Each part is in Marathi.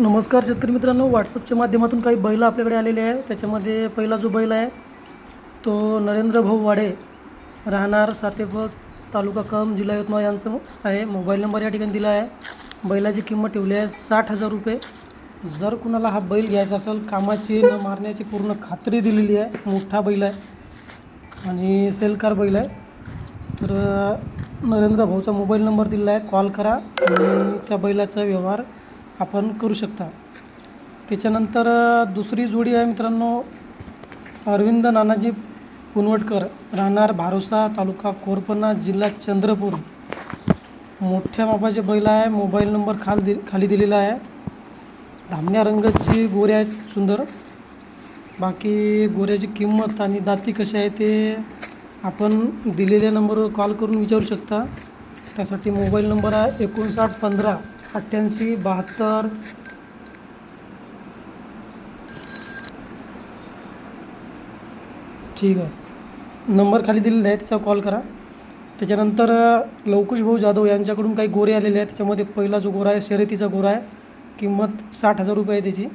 नमस्कार शेतकरी मित्रांनो व्हॉट्सअपच्या माध्यमातून काही बैल आपल्याकडे आलेले आहे त्याच्यामध्ये पहिला जो बैल आहे तो नरेंद्र भाऊ वाडे राहणार सातेपत तालुका कम जिल्हा यवतमाळ यांचं आहे. मोबाईल नंबर या ठिकाणी दिला आहे. बैलाची किंमत ठेवली आहे साठ हजार रुपये. जर कुणाला हा बैल घ्यायचा असेल कामाची न मारण्याची पूर्ण खात्री दिलेली आहे. मोठा बैल आहे आणि सेलकार बैल आहे. तर नरेंद्र भाऊचा मोबाईल नंबर दिलेला आहे. कॉल करा आणि त्या बैलाचा व्यवहार आपण करू शकता. त्याच्यानंतर दुसरी जोडी आहे मित्रांनो अरविंद नानाजी पुनवटकर. राहणार भारोसा तालुका कोरपना जिल्हा चंद्रपूर. मोठ्या मापाचे बैल आहे मोबाईल नंबर खाल दि खाली दिलेला आहे. धामण्या रंगाची गोऱ्या आहेत सुंदर. बाकी गोऱ्याची किंमत आणि दाती कशी आहे ते आपण दिलेल्या नंबरवर कॉल करून विचारू शकता. त्यासाठी मोबाईल नंबर आहे एकोणसाठ पंधरा. अठ्ठ्याऐंशी बहात्तर. ठीक आहे. नंबर खाली दिलेला आहे त्याच्यावर कॉल करा. त्याच्यानंतर लवकुश भाऊ जाधव यांच्याकडून काही गोरे आलेले आहेत. त्याच्यामध्ये पहिला जो गोरा आहे शर्यतीचा गोरा आहे. किंमत साठ हजार रुपये आहे त्याची.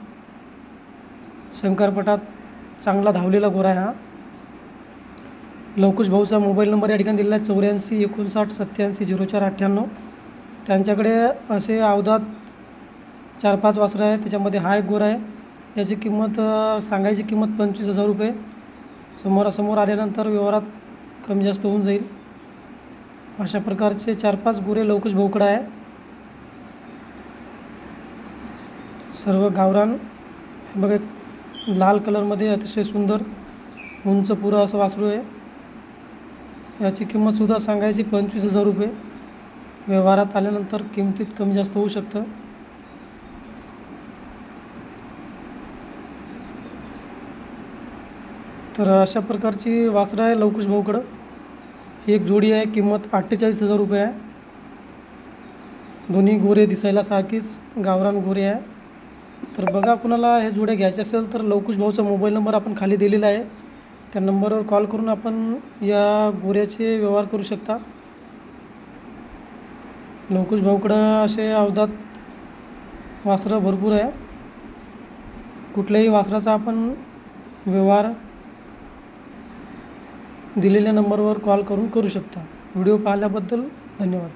शंकरपटात चांगला धावलेला गोरा आहे हा. लवकुश भाऊचा मोबाईल नंबर या ठिकाणी दिलेला आहे. चौऱ्याऐंशी एकोणसाठ सत्त्याऐंशी झिरो चार अठ्ठ्याण्णव. त्यांच्याकडे असे अवधात चार पाच वासरं आहे त्याच्यामध्ये हा एक गोरा आहे. याची किंमत सांगायची किंमत पंचवीस हजार रुपये. समोरासमोर आल्यानंतर व्यवहारात कमी जास्त होऊन जाईल. अशा प्रकारचे चार पाच गोरे लवकुश भोकडा आहे. सर्व गावरान हे बघा एक लाल कलरमध्ये अतिशय सुंदर उंच पुरं असं वासरू आहे. याची किंमतसुद्धा सांगायची पंचवीस हजार रुपये. व्यवहारात आल्यानंतर किमतीत कमी जास्त होऊ शकतं. तर अशा प्रकारची वासरं आहे लवकुश भाऊकडं. ही एक जोडी आहे किंमत अठ्ठेचाळीस हजार रुपये आहे. दोन्ही गोरे दिसायला सारखीच गावरान गोरे आहे. तर बघा कुणाला हे जोड्या घ्यायचे असेल तर लवकुश भाऊचा मोबाईल नंबर आपण खाली दिलेला आहे. त्या नंबरवर कॉल करून आपण या गोऱ्याचे व्यवहार करू शकता. लवकुश भाऊकडं असे अवधात वासरं भरपूर आहे. कुठल्याही वासराचा आपण व्यवहार दिलेल्या नंबरवर कॉल करून करू शकता. व्हिडिओ पाहिल्याबद्दल धन्यवाद.